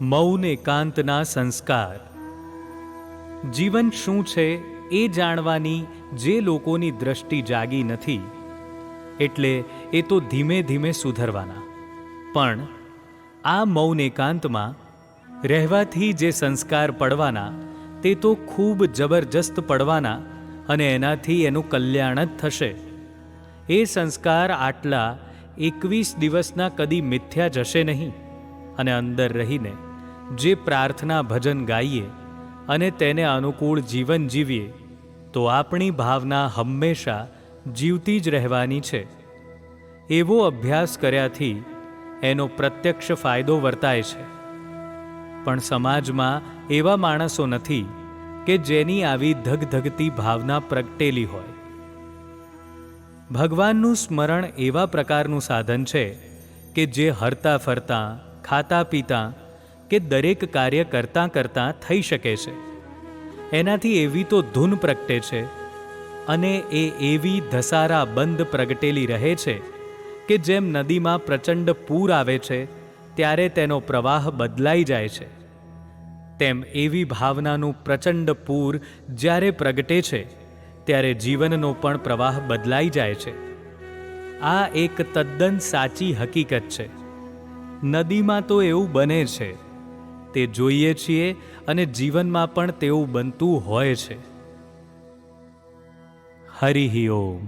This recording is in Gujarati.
મૌન એકાંતના સંસ્કાર. જીવન શું છે એ જાણવાની જે લોકોની દ્રષ્ટિ જાગી નથી, એટલે એ તો ધીમે ધીમે સુધરવાના. પણ આ મૌન એકાંતમાં રહેવાથી જે સંસ્કાર પડવાના, તે તો ખૂબ જબરજસ્ત પડવાના અને એનાથી એનું કલ્યાણ જ થશે. એ સંસ્કાર આટલા એકવીસ દિવસના કદી મિથ્યા જશે નહીં અને અંદર રહીને જે પ્રાર્થના ભજન ગાઈએ અને તેને અનુકૂળ જીવન જીવીએ, તો આપણી ભાવના હંમેશા જીવતી જ રહેવાની છે. એવો અભ્યાસ કર્યાથી એનો પ્રત્યક્ષ ફાયદો વર્તાય છે. પણ સમાજમાં એવા માણસો નથી કે જેની આવી ધગધગતી ભાવના પ્રગટેલી હોય. ભગવાનનું સ્મરણ એવા પ્રકારનું સાધન છે કે જે હરતા ફરતા, ખાતા પીતા કે દરેક કાર્ય કરતાં કરતાં થઈ શકે છે. એનાથી એવી તો ધૂન પ્રગટે છે અને એ એવી ધસારા બંધ પ્રગટેલી રહે છે કે જેમ નદીમાં પ્રચંડ પૂર આવે છે, ત્યારે તેનો પ્રવાહ બદલાઈ જાય છે. તેમ એવી ભાવનાનું પ્રચંડ પૂર જ્યારે પ્રગટે છે, ત્યારે જીવનનો પણ પ્રવાહ બદલાઈ જાય છે. આ એક તદ્દન સાચી હકીકત છે. નદીમાં તો એવું બને છે તે જોઈએ છીએ અને જીવનમાં પણ તેવું બનતું હોય છે. હરિ ઓમ.